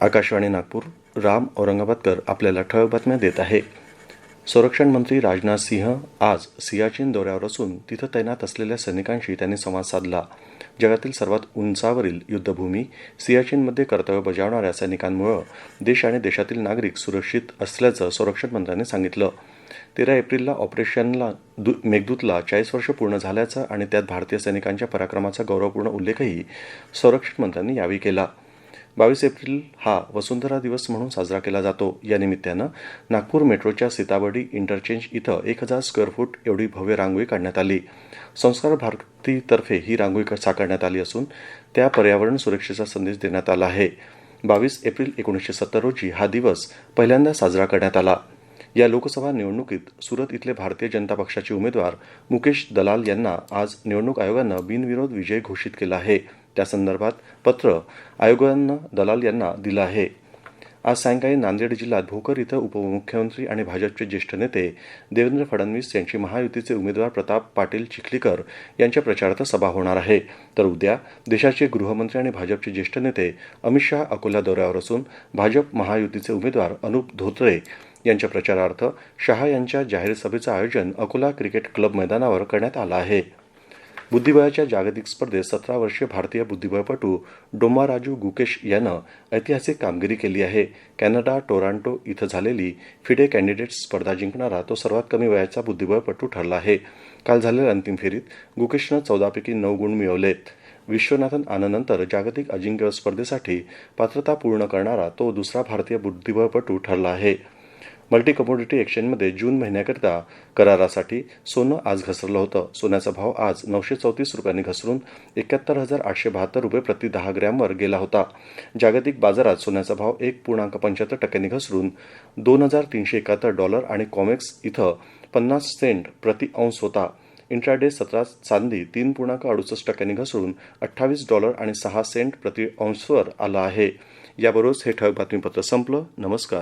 आकाशवाणी नागपूर राम औरंगाबादकर आपल्याला ठळक बातम्या देत आहे. संरक्षण मंत्री राजनाथ सिंह आज सियाचीन दौऱ्यावर असून तिथं तैनात असलेल्या सैनिकांशी त्यांनी संवाद साधला. जगातील सर्वात उंचावरील युद्धभूमी सियाचीनमध्ये कर्तव्य बजावणाऱ्या सैनिकांमुळे देश आणि देशातील नागरिक सुरक्षित असल्याचं संरक्षण मंत्र्यांनी सांगितलं. तेरा एप्रिलला ऑपरेशनला दु मेघदूतला चाळीस वर्ष पूर्ण झाल्याचं आणि त्यात भारतीय सैनिकांच्या पराक्रमाचा गौरवपूर्ण उल्लेखही संरक्षण मंत्र्यांनी यावेळी केला. बावीस एप्रिल हा वसुंधरा दिवस म्हणून साजरा केला जातो. या निमित्तानं नागपूर मेट्रोच्या सीताबर्डी इंटरचेंज इथं एक हजार स्क्वेअर फूट एवढी भव्य रांगोळी काढण्यात आली. संस्कार भारतीतर्फे ही रांगोळी साकारण्यात आली असून त्या पर्यावरण सुरक्षेचा संदेश देण्यात आला आहे. बावीस एप्रिल एकोणीसशे सत्तर रोजी हा दिवस पहिल्यांदा साजरा करण्यात आला. या लोकसभा निवडणुकीत सुरत इथले भारतीय जनता पक्षाचे उमेदवार मुकेश दलाल यांना आज निवडणूक आयोगानं बिनविरोध विजय घोषित केला आहे. त्यासंदर्भात पत्र आयोगानं दलाल यांना दिलं आहे. आज सायंकाळी नांदेड जिल्ह्यात भोकर इथं उपमुख्यमंत्री आणि भाजपचे ज्येष्ठ नेते देवेंद्र फडणवीस यांची महायुतीचे उमेदवार प्रताप पाटील चिखलीकर यांच्या प्रचारार्थ सभा होणार आहे. तर उद्या देशाचे गृहमंत्री आणि भाजपचे ज्येष्ठ नेते अमित शहा अकोला दौऱ्यावर असून भाजप महायुतीचे उमेदवार अनुप धोत्रे यांच्या प्रचारार्थ शहा यांच्या जाहीर सभेचं आयोजन अकोला क्रिकेट क्लब मैदानावर करण्यात आलं आहे. बुद्धिबळाच्या जागतिक स्पर्धेत सतरा वर्षीय भारतीय बुद्धिबळपटू डोमाराजू गुकेश यानं ऐतिहासिक कामगिरी केली आहे. कॅनडा टोरांटो इथं झालेली फिडे कॅन्डिडेट स्पर्धा जिंकणारा तो सर्वात कमी वयाचा बुद्धिबळपटू ठरला आहे. काल झालेल्या अंतिम फेरीत गुकेशनं चौदापैकी नऊ गुण मिळवलेत विश्वनाथन आनंदनंतर जागतिक अजिंक्य स्पर्धेसाठी पात्रता पूर्ण करणारा तो दुसरा भारतीय बुद्धिबळपटू ठरला आहे. मल्टी कमोडिटी एक्सचेंजमध्ये जून महिन्याकरिता करारासाठी सोनं आज घसरलं होतं. सोन्याचा भाव आज नऊशे चौतीस रुपयांनी घसरून एकाहत्तर हजार आठशे बहात्तर रुपये प्रति दहा ग्रॅमवर गेला होता. जागतिक बाजारात सोन्याचा भाव एक पूर्णांक पंच्याहत्तर टक्क्यांनी घसरून दोन हजार तीनशे एकाहत्तर डॉलर आणि कॉमेक्स इथं पन्नास सेंट प्रति अंश होता. इंट्राडे सतरा चांदी तीन पूर्णांक अडुसष्ट टक्क्यांनी घसरून अठ्ठावीस डॉलर आणि सहा सेंट प्रति अंशवर आला आहे. याबरोबरच हे ठळक बातमीपत्र संपलं. नमस्कार.